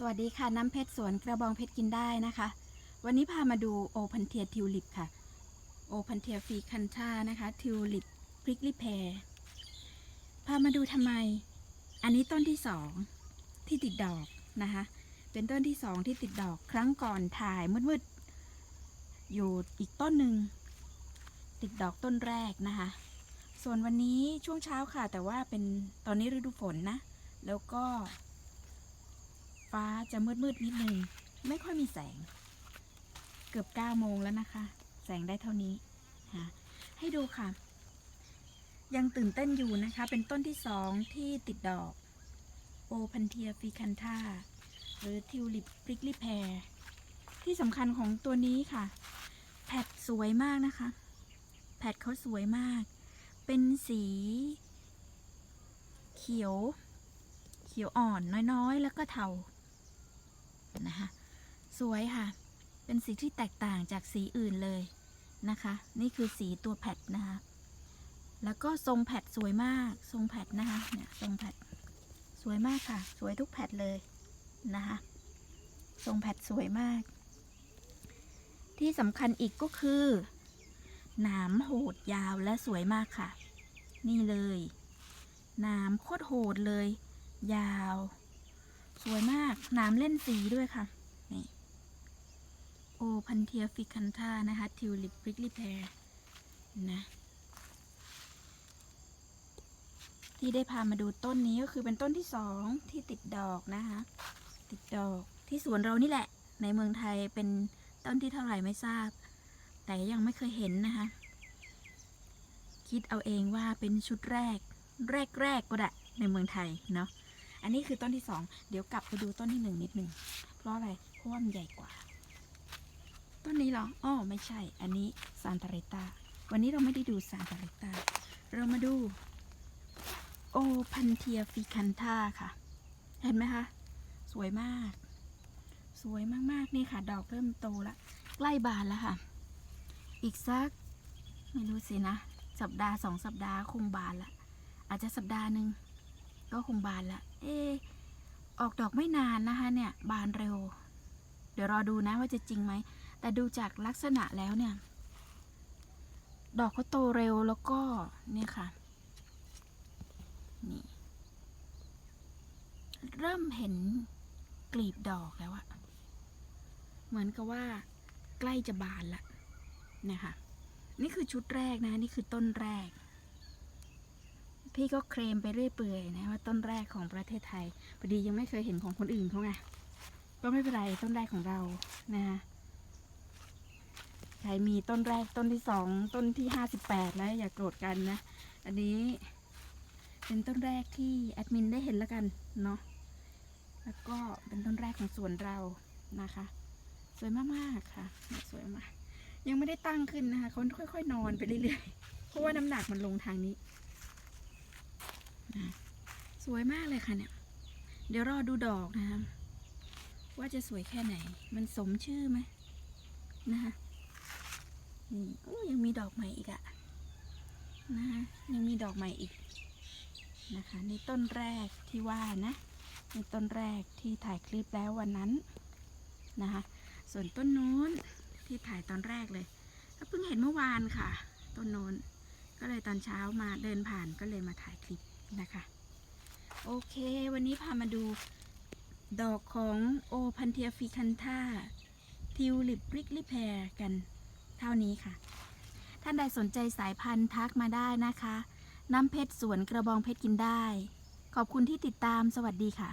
สวัสดีค่ะน้ำเพชรสวนกระบองเพชรกินได้นะคะ วันนี้พามาดูโอพันเทียทิวลิปค่ะ โอพันเทียฟีคันชานะคะทิวลิปพริกลิแพรพามาดูทำไม อันนี้ต้นที่สองที่ติดดอกนะคะ เป็นต้นที่สองที่ติดดอกครั้งก่อนถ่ายมืดๆอยู่อีกต้นหนึ่งติดดอกต้นแรกนะคะ ส่วนวันนี้ช่วงเช้าค่ะ แต่ว่าเป็นตอนนี้ฤดูฝนนะ แล้วก็ ฟ้าจะมืดมืดนิดนึง ไม่ค่อยมีแสง เกือบเก้าโมงแล้วนะคะ แสงได้เท่านี้ฮะให้ดูค่ะ ยังตื่นเต้นอยู่นะคะ เป็นต้นที่สองที่ติดดอก โอพันเทียฟิคันธาหรือทิวลิปพริกลิแพรที่สำคัญของตัวนี้ค่ะแผดสวยมากนะคะแผดเขาสวยมาก เป็นสี เขียว เขียวอ่อนน้อยๆ แล้วก็เทา นะคะ สวยค่ะ เป็นสีที่แตกต่างจากสีอื่นเลยนะคะ นี่คือสีตัวแพดนะคะ แล้วก็ทรงแพดสวยมาก ทรงแพดนะคะเนี่ยทรงแพดสวยมากค่ะ สวยทุกแพดเลยนะคะ ทรงแพดสวยมาก ที่สำคัญอีกก็คือหนามโหดยาวและสวยมากค่ะ นี่เลยหนามโคตรโหดเลย ยาว สวยมากนามเล่นสีด้วยค่ะ นี่ โอพันเทียฟิคันธานะคะ ทิวลิปพริกลิแพรนะที่ได้พามาดูต้นนี้ก็คือเป็นต้นที่สองที่ติดดอกนะคะ ติดดอกที่สวนเรานี่แหละ ในเมืองไทยเป็นต้นที่เท่าไหร่ไม่ทราบ แต่ยังไม่เคยเห็นนะคะ คิดเอาเองว่าเป็นชุดแรก แรกแรกก็ได้ในเมืองไทยเนาะ อันนี้คือต้นที่สองเดี๋ยวกลับไปดูต้นที่หนึ่งนิดหนึ่งเพราะอะไรเพราะว่ามันใหญ่กว่า ต้นนี้เหรออ้อไม่ใช่ อันนี้ซานตาเรตาวันนี้เราไม่ได้ดูซานตาเรตาเรามาดูโอพันเทียฟิคันธาค่ะ เห็นไหมคะ สวยมาก สวยมากๆ นี่ค่ะ ดอกเริ่มโตละ ใกล้บานแล้วค่ะ อีกสัก ไม่รู้สินะ สัปดาห์สองสัปดาห์คงบานละ อาจจะสัปดาห์หนึ่ง ก็คงบานละเออออกดอกไม่นานนะคะ เนี่ย บานเร็ว เดี๋ยวรอดูนะว่าจะจริงไหม แต่ดูจากลักษณะแล้วเนี่ย ดอกเขาโตเร็วแล้วก็เนี่ยค่ะ นี่ เริ่มเห็นกลีบดอกแล้วอะเหมือนกับว่า ใกล้จะบานละนะคะนี่คือชุดแรกนะ นี่คือต้นแรก พี่ก็เคลมไปเรื่อยเปื่อยนะว่าต้นแรกของประเทศไทยพอดียังไม่เคยเห็นของคนอื่นเขาไงก็ไม่เป็นไรต้นแรกของเรานะคะใครมีต้นแรกต้นที่สองต้นที่ห้าสิบแปดนะอย่ากโกรธกันนะ อันนี้เป็นต้นแรกที่แอดมินได้เห็นแล้วกันเนาะแล้วก็เป็นต้นแรกของสวนเรานะคะ สวยมากๆค่ะ สวยมากยังไม่ได้ตั้งขึ้นนะคะเขาค่อยๆ นอนไปเรื่อยๆเพราะว่าน้ำหนักมันลงทางนี้ นะสวยมากเลยค่ะเนี่ย เดี๋ยวรอดูดอกนะคะว่าจะสวยแค่ไหน มันสมชื่อไหมนะคะนี่โอ้ยังมีดอกใหม่อีกอะนะคะยังมีดอกใหม่อีกนะคะนี่ต้นแรกที่ว่านะนี่ต้นแรกที่ถ่ายคลิปแล้ววันนั้นนะคะส่วนต้นนู้นที่ถ่ายตอนแรกเลยก็เพิ่งเห็นเมื่อวานค่ะ ต้นโน้นก็เลยตอนเช้ามาเดินผ่านก็เลยมาถ่ายคลิป นะคะ โอเค วันนี้พามาดูดอกของโอพันเทียฟิคันธาทิวลิปริกลิแพรกันเท่านี้ค่ะ ท่านใดสนใจสายพันธุ์ทักมาได้นะคะ น้ำเพชรสวนกระบองเพชรกินได้ ขอบคุณที่ติดตามสวัสดีค่ะ